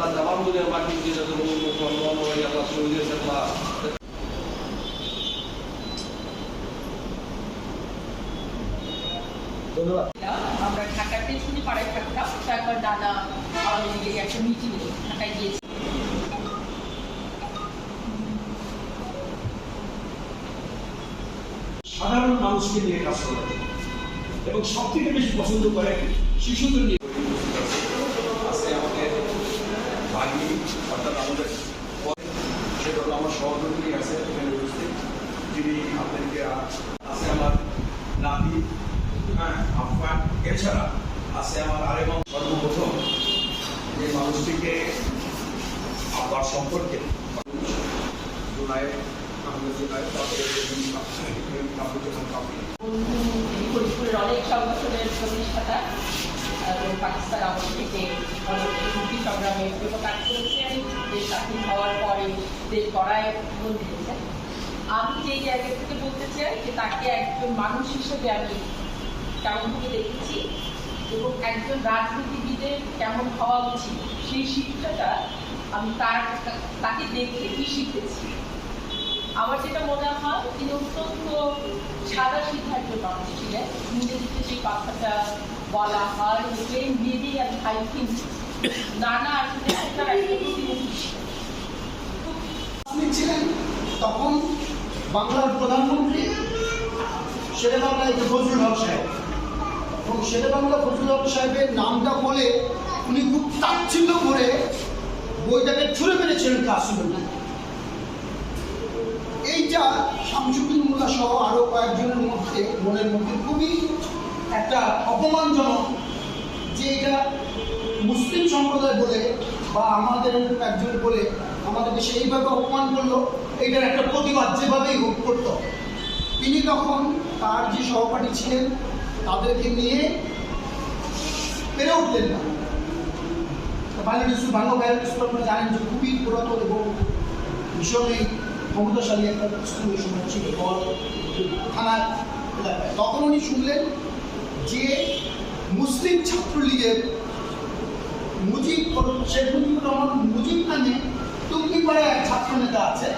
আল্লাহ তাম দুনিয়ার মাটি দিয়ে যাতে আল্লাহ শহীদের আল্লাহ। আমরা ঢাকার পেছনে পাড়ায় থাকতাম তারপর দাদা আওয়ামী লীগের একটা মিটিং ঢাকায় গিয়েছি সাধারণ মানুষকে নিয়ে কাজ করে। এবং সব থেকে বেশি পছন্দ করে শিশুদের নিয়ে আজকে আমাদের বাড়ি অর্থাৎ আমাদের সেটা হলো আছে এখানে আপনাদেরকে আছে আমার নাতি হ্যাঁ আফগান এছাড়া আছে আমার আরেকম সর্বপ্রথম যে মানুষটিকে আমার সম্পর্কে পাকিস্তান আমল থেকে অনেক সংগ্রামে কাজ করেছেন। দেশ স্বাধীন হওয়ার পরে আমি যে জায়গা থেকে বলতে চাই যে তাকে একজন মানুষ হিসেবে আমি কেমনভাবে দেখেছি এবং একজন রাজনীতিবিদের কেমন হওয়া উচিত, সেই শিক্ষাটা আমি তার তাকে দেখে কি শিখেছি। আমার যেটা মনে হয়, তিনি অত্যন্ত সাদা একজন মানুষ ছিলেন। ইংরেজিতে সেই কথাটা বলা হয় plain reading and high thinking নানা আসলে সেটার একটা প্রতিনিধি ছিলেন। তখন বাংলার প্রধানমন্ত্রী শেরে বাংলা একটু ফজলুল হক সাহেব এবং শেরে বাংলা ফজলুল হক সাহেবের নামটা বলে উনি খুব তাচ্ছিল্য করে বইটাকে ছুঁড়ে মেরেছিলেন কাসুমুল্লাহ এইটা শামসুদ্দিন মোল্লা সহ আরও কয়েকজনের মধ্যে, মনের মধ্যে খুবই একটা অপমানজনক যে এটা মুসলিম সম্প্রদায় বলে বা আমাদের একজন বলে আমাদেরকে সেইভাবে অপমান করল, এটার একটা প্রতিবাদ যেভাবেই হোক করতো। তিনি তখন তার যে সহপাঠী ছিলেন, তাদেরকে নিয়ে পেরে উঠতেন না। স্কুল বাংলা স্কুল আপনারা জানেন যে খুবই এবং ভীষণই ক্ষমতাশালী একটা স্কুল সময় ছিল থানার এলাকায়। তখন উনি শুনলেন যে মুসলিম ছাত্রলীগের মুজিব শেখ মুজিবুর রহমান মুজিব নামে টুঙ্গিপাড়ায় এক ছাত্র নেতা আছে।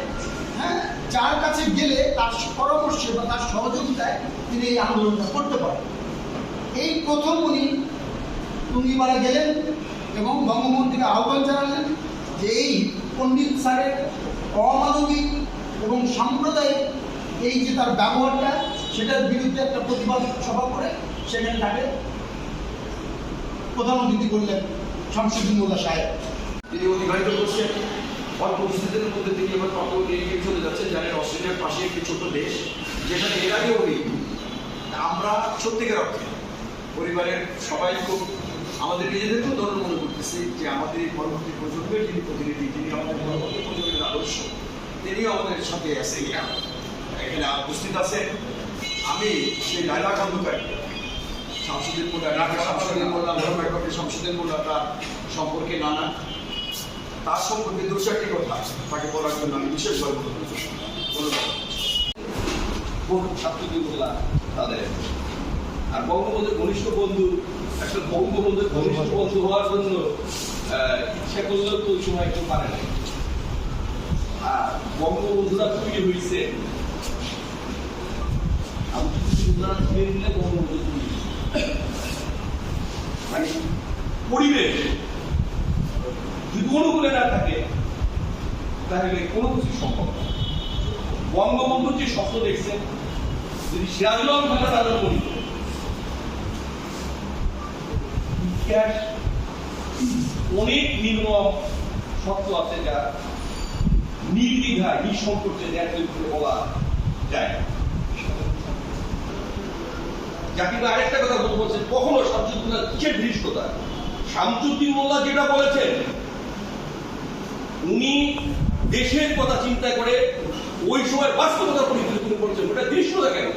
হ্যাঁ? যার কাছে গেলে তার পরামর্শে বা তার সহযোগিতায় তিনি এই আন্দোলনটা করতে পারেন। এই প্রথম উনি টুঙ্গিপাড়া গেলেন এবং বঙ্গবন্ধুকে আহ্বান জানালেন যে এই পণ্ডিত স্যারের অমানবিক এবং সাম্প্রদায়িক এই যে তার ব্যবহারটা, সেটার বিরুদ্ধে একটা প্রতিবাদ সভা করে সেখানে তাকে প্রধান অতিথি করলেন শামসুদ্দিন মোল্লা সাহেব। তিনি অতিবাহিত করছেন। অল্প মধ্যে তিনি এবার কত এগিয়ে চলে যাচ্ছেন জানেন অস্ট্রেলিয়ার পাশে একটি ছোট দেশ যেখানে এর আগেও নেই। আমরা সত্যিকার অর্থে পরিবারের সবাই খুব, আমাদের নিজেদেরকেও ধরন মনে করতেছি যে আমাদের এই পরবর্তী প্রজন্মের যিনি প্রতিনিধি, যিনি আমাদের পরবর্তী প্রজন্মের আদর্শ, তিনিও আমাদের সাথে আছে এখানে উপস্থিত আছেন আমি সেই লাইলা খন্দকারী, সংসদের মোল্লা ঢাকা সংসদের মোল্লা মোহাম্মদ সংসদের মোল্লা তার সম্পর্কে নানা তার সম্পর্কে দু চারটি কথা তাকে বলার জন্য আমি বিশেষভাবে। ধন্যবাদ ছাত্রজীবনলা তাদের। আর বঙ্গবন্ধুর ঘনিষ্ঠ বন্ধু একটা বঙ্গবন্ধুর ঘনিষ্ঠ বন্ধু হওয়ার জন্য ইচ্ছা করলেও তো ওই সময় কেউ পারে না আর বঙ্গবন্ধুরা তৈরি হয়েছে আমি কিছু উদাহরণ ধরে নিলে বঙ্গবন্ধু তৈরি মানে পরিবেশ। অনুকূলে না থাকে, তাহলে কোনো কিছু সম্ভব না। বঙ্গবন্ধু যে স্বপ্ন দেখছেন যদি সিরাজুল অনেক সত্য আছে যা বলা যায়। যা কিন্তু আরেকটা কথা বলতে বলছেন, কখনো শামসুদ্দিন কিসের ধৃষ্টতা শামসুদ্দিন মোল্লা যেটা বলেছেন উনি দেশের কথা চিন্তা করে ওই সময় বাস্তবতা পরিবর্তন করেছেন ওটা দৃশ্যতা কেন?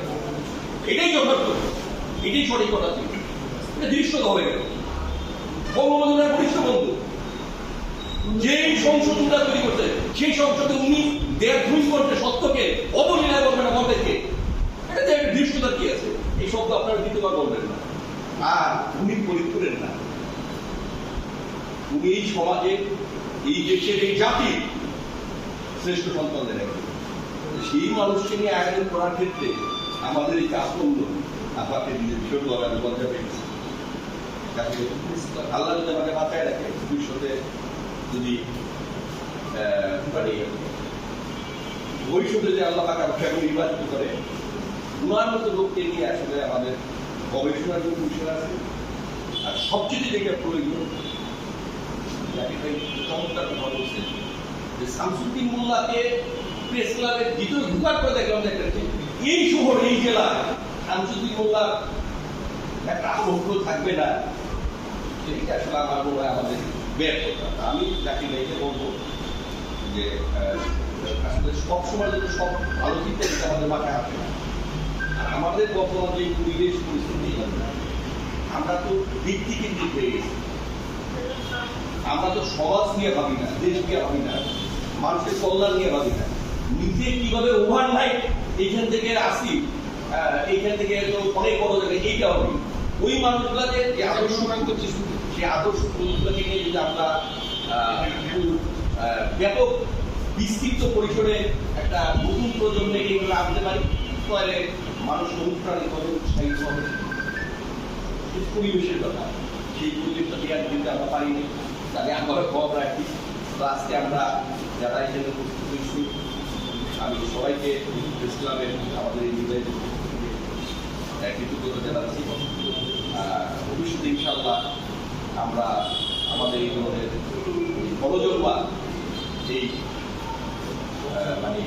এটাই যথার্থ। এটাই সঠিক কথা ছিল। এটা দৃশ্যতা হয়ে গেল বঙ্গবন্ধুরা ঘনিষ্ঠ বন্ধু। যেই সংশোধনটা তৈরি করছে, সেই সংসদে উনি দেড় দুই ঘণ্টা সত্যকে অবলীলা করবেন আমাদেরকে এটাতে একটা দৃশ্যতা কি আছে? এই শব্দ আপনারা দ্বিতীয়বার বলবেন না। আর উনি ফরিদপুরের না। উনি এই সমাজে এই দেশের এই জাতির শ্রেষ্ঠ সন্তানদের একজন। সেই মানুষকে নিয়ে আয়োজন করার ক্ষেত্রে আমাদের এই কাজকর্ম আপনাকে নিজের ভীষণ বলতে পেরেছি যাতে আল্লাহ যদি আমাকে বাঁচায় রাখে, ভবিষ্যতে যদি মানে ভবিষ্যতে যে আল্লাহ তাকে আমাকে নির্বাচিত করে উনার মতো লোককে নিয়ে আসলে আমাদের গবেষণার জন্য বিষয় আছে আর সবচেয়ে যেটা প্রয়োজন মোল্লাকে প্রেস ক্লাবের ঢুকার করে দেখলাম এই শহর, এই জেলায় শামসুদ্দিন মোল্লার একটা আবদ্ধ থাকবে না। এটা আসলে আমার মনে হয় আমাদের আমি যাকে ভাইকে বলব যে আসলে সব সময় যদি সব ভালো চিন্তা কিন্তু আমাদের মাথায় আসে। না আমাদের বর্তমান যে পরিবেশ পরিস্থিতি, আমরা তো ব্যক্তি কেন্দ্রিক হয়ে গেছি। আমরা তো সমাজ নিয়ে ভাবি না, দেশ নিয়ে ভাবি না, মানুষের কল্যাণ নিয়ে ভাবি না। নিজে কীভাবে ওভারনাইট এইখান থেকে আসি এইখান থেকে অনেক বড় যাবে এইটা হবে। ওই মানুষগুলাকে যে আদর্শ সেই আদর্শ গুলোকে নিয়ে যদি আমরা ব্যাপক বিস্তৃত পরিসরে একটা নতুন প্রজন্মকে এগুলো আনতে পারি, তাহলে মানুষ অনুপ্রাণিত হবে, উৎসাহিত হবে। পরিবেশের কথা। সেই পরিবেশটা দেওয়ার কিন্তু আমরা পারিনি তাহলে আমরা খবর রাখি। তো আজকে আমরা যারা এখানে উপস্থিত হয়েছি, আমি সবাইকে ক্লাবের আমাদের এই বিদায় কৃতজ্ঞতা জানাচ্ছি ভবিষ্যতে ইনশাল্লাহ আমরা আমাদের এই ধরনের বড়জোর বা এই মানে